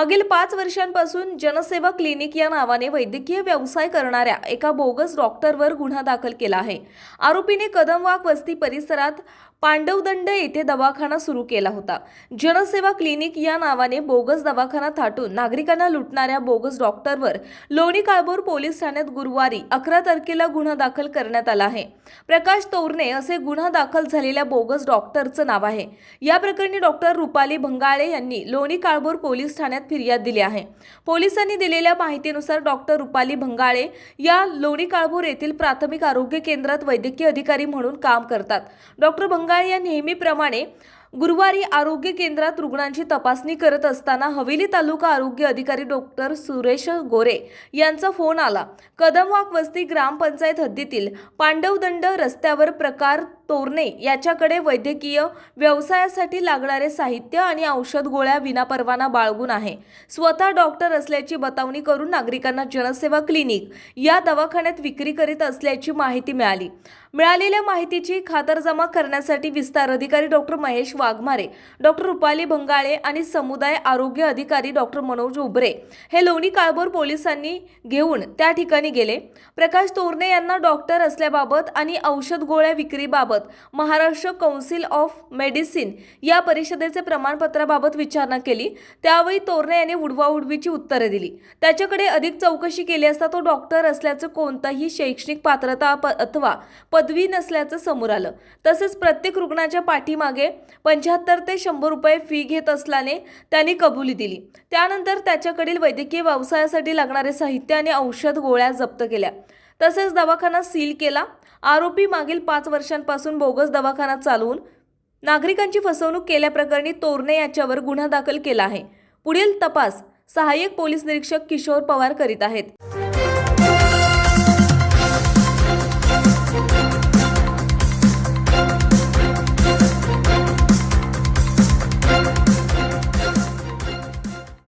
मागील पाच वर्षांपासून जनसेवा क्लिनिक या नावाने वैद्यकीय व्यवसाय करणाऱ्या एका बोगस डॉक्टरवर गुन्हा दाखल केला आहे. आरोपीने कदमवाक वस्ती परिसरात पांडवदंड येथे दवाखाना सुरू केला होता. जनसेवा क्लिनिक या नावाने बोगस दवाखाना थाटून नागरिकांना लुटणाऱ्या बोगस डॉक्टरवर लोणी काळभोर पोलीस ठाण्यात गुरुवारी अकरा तारखेला गुन्हा दाखल करण्यात आला आहे. प्रकाश तोरणे असे गुन्हा दाखल झालेल्या बोगस डॉक्टरचं नाव आहे. या प्रकरणी डॉक्टर रुपाली भंगाळे यांनी लोणी काळभोर पोलीस ठाण्यात फिर्याद दिली आहे. पोलिसांनी दिलेल्या माहितीनुसार डॉक्टर रुपाली भंगाळे या लोणी काळभोर येथील प्राथमिक आरोग्य केंद्रात वैद्यकीय अधिकारी म्हणून काम करतात. डॉक्टर भंगाळे या नेहमीप्रमाणे गुरुवारी आरोग्य केंद्रात रुग्णांची तपासणी करत असताना हवेली तालुका आरोग्य अधिकारी डॉक्टर सुरेश गोरे यांचा फोन आला. कदमवाक वस्ती ग्रामपंचायत हद्दीतील पांडवदंड रस्त्यावर प्रकार तोरणे याच्याकडे वैद्यकीय व्यवसायासाठी लागणारे साहित्य आणि औषध गोळ्या विनापरवाना बाळगून आहे. स्वतः डॉक्टर असल्याची बतावणी करून नागरिकांना जनसेवा क्लिनिक या दवाखान्यात विक्री करीत असल्याची माहिती मिळाली. मिळालेल्या माहितीची खातरजमा करण्यासाठी विस्तार अधिकारी डॉक्टर महेश वाघमारे डॉक्टर रुपाली भंगाळे आणि समुदाय आरोग्य अधिकारी डॉक्टर मनोज उबरे हे लोणी काळभोर पोलिसांनी घेऊन त्या ठिकाणी गेले. प्रकाश तोरणे यांना डॉक्टर असल्याबाबत आणि औषध गोळ्या विक्रीबाबत महाराष्ट्र कौन्सिल ऑफ मेडिसिन या परिषदेचे प्रमाणपत्राबाबत विचारणा केली. त्यावेळी तोरणे यांनी उडवाउडवीची उत्तरे दिली. त्याच्याकडे अधिक चौकशी केली असता तो डॉक्टर असल्याचं कोणताही शैक्षणिक पात्रता अथवा पदवी नसल्याचं समोर आलं. तसेच प्रत्येक रुग्णाच्या पाठीमागे पंच्याहत्तर ते शंभर रुपये फी घेत असल्याने त्यांनी कबुली दिली. त्यानंतर त्याच्याकडील वैद्यकीय व्यवसायासाठी लागणारे साहित्य आणि औषध गोळ्या जप्त केल्या. तसेच दवाखाना सील केला. आरोपी मागील पाच वर्षांपासून बोगस दवाखाना चालवून नागरिकांची फसवणूक केल्याप्रकरणी तोरणे याच्यावर गुन्हा दाखल केला आहे. पुढील तपास सहाय्यक पोलीस निरीक्षक किशोर पवार करीत आहेत.